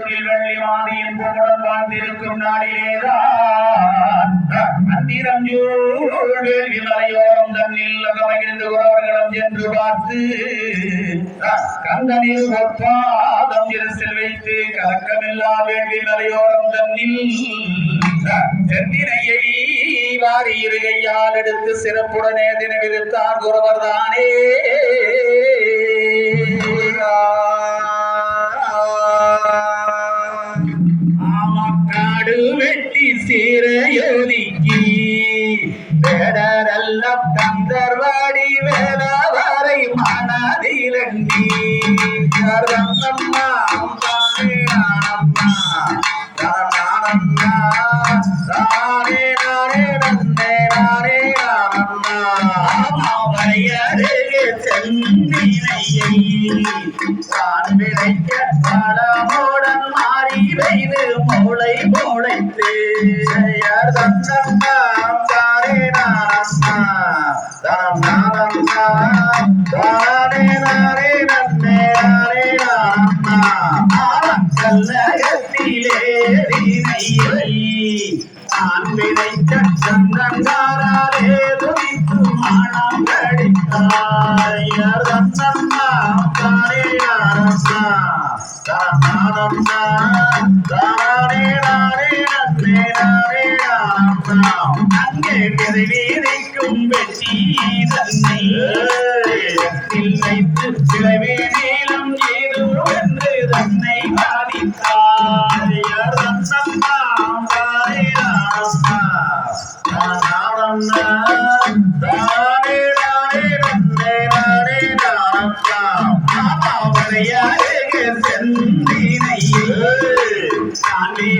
வெள்ளி மாதியின் புகழ் வாழ்ந்திருக்கும் நாளிலேதான் அந்திரஞ்சூழ் வேள்வி தன்னில் அகமகிழ்ந்து உறவர்களும் சென்று பார்த்து கந்தனில் பொற்பாதம் சிரசில் வைத்து கலக்கமில்லா வேள்வி மலையோரம் தன்னில் செந்தினையை வாரி இருகையால் எடுத்து சிறப்புடனே தினவிதித்தார் குறவர் தானே தானம்மா தானே நானே நன்னே நானே நானம்மா. அவரையருகே சென்னினையை தான் விளைக்க பலமுடன் மாறி வைது மூளை போ தானே நானம்மா தானம் நானம்மா தானே நானே அங்கே விரைவீதிக்கும் வெற்றி தன்னை. வைத்து சிலவே நீளம் ஏதோ என்று தன்னை பாதித்தார் யார் தன்னம்மா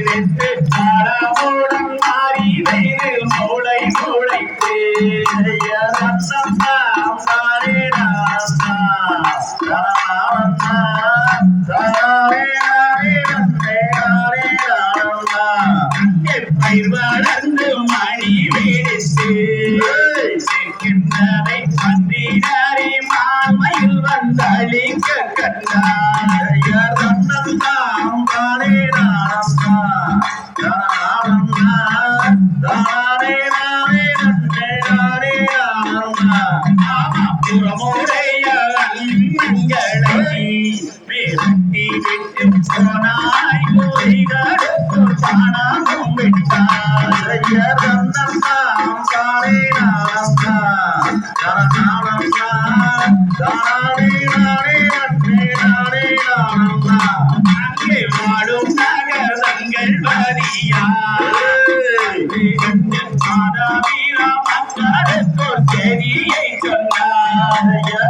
நின்று பாடமோட தன்னம்மா தானே நானம்மா தானம்மா தானே நானே புறமுடைய அங்கங்களை வேட்டி விட்டு போனாய் பொய்களுக்கு பணமும் விட்டாய் தன்னம்மாம் தானே நானே நானே அங்கே வாழும் நகரங்கள் வரியா Hare